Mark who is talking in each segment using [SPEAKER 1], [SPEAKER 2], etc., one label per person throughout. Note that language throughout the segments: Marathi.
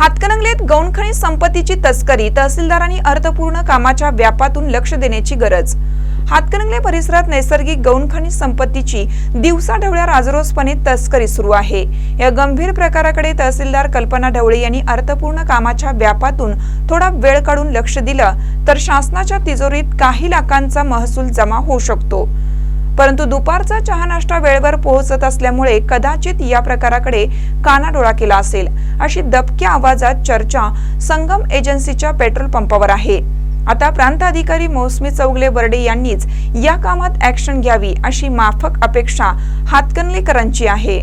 [SPEAKER 1] हातकणंगलेत गौणखणी संपत्तीची तस्करी तहसीलदारांनी अर्थपूर्ण कामाच्या व्यापातून लक्ष देण्याची गरज. हातकणंगले परिसरात नैसर्गिक गौणखणी संपत्तीची दिवसाढवळ्या राजरोसपणे तस्करी सुरू आहे. या गंभीर प्रकाराकडे तहसीलदार कल्पना ढवळे यांनी अर्थपूर्ण कामाच्या व्यापातून थोडा वेळ काढून लक्ष दिलं तर शासनाच्या तिजोरीत काही लाखांचा महसूल जमा होऊ शकतो. परंतु दुपारचा चहा नाश्ता वेळेवर पोहोचत असल्यामुळे कदाचित या प्रकाराकडे कानाडोळा केला असेल. अशी दबक्या आवाजात चर्चा संगम एजन्सीच्या पेट्रोल पंपावर आहे. आता प्रांत अधिकारी मौसमी चौगले बर्डे यांनीच या कामात ऍक्शन घ्यावी अशी माफक अपेक्षा हातकणलेकरांची आहे.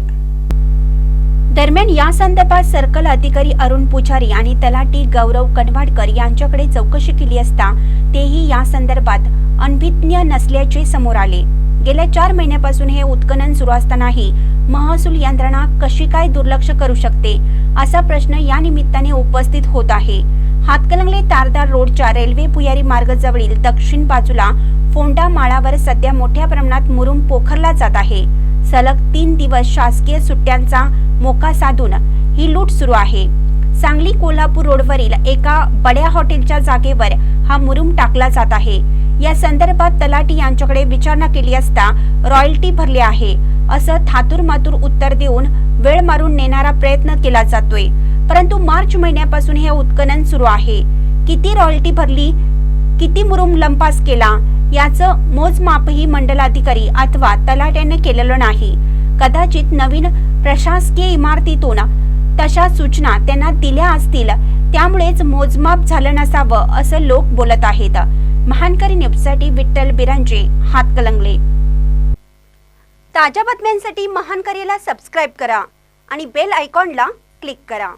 [SPEAKER 2] दरम्यान या संदर्भात सर्कल अधिकारी अरुण पुजारी आणि तलाठी गौरव कनवाडकर यांच्याकडे चौकशी केली असता तेही या संदर्भात अनभिज्ञ नसल्याचे समोर आले. गेल्या चार महिन्यापासून हे उत्खनन सुरू असतानाही महसूल यंत्रणा कशी काय दुर्लक्ष करू शकते असा प्रश्न या निमित्ताने उपस्थित होत आहे. हातकलंगले तारदार रोडच्या रेल्वे पुयारी मार्ग जवळील दक्षिण बाजूला फोंडा माळावर सध्या मोठ्या प्रमाणात मुरुम पोखरला जात आहे. सलग तीन दिवस शासकीय सुट्ट्यांचा मोका साधून ही लूट सुरू आहे. सांगली कोल्हापूर रोडवरील एका बड्या हॉटेलच्या जागेवर हा मुरुम टाकला जात आहे. या संदर्भात तलाटी यांच्याकडे विचारणा केली असता रॉयल्टी भरली आहे असं थातूर मातूर उत्तर देऊन वेळ मारून नेणारा प्रयत्न केला जातोय. परंतु मार्च महिन्यापासून हे उत्खनन सुरू आहे. किती रॉयल्टी भरली किती मुरुम लंपास केला याचं मोजमापही मंडलाधिकारी अथवा तलाट्याने केलेलं नाही. कदाचित नवीन प्रशासकीय इमारतीतून तशा सूचना त्यांना दिल्या असतील त्यामुळेच मोजमाप झालं नसावं असं लोक बोलत आहेत. महानकरी न्यूजसाठी विठ्ठल बिरांजे हात कलंगले. ताज्या बातम्यांसाठी महानकरीला सबस्क्राईब करा आणि बेल आयकॉनला क्लिक करा.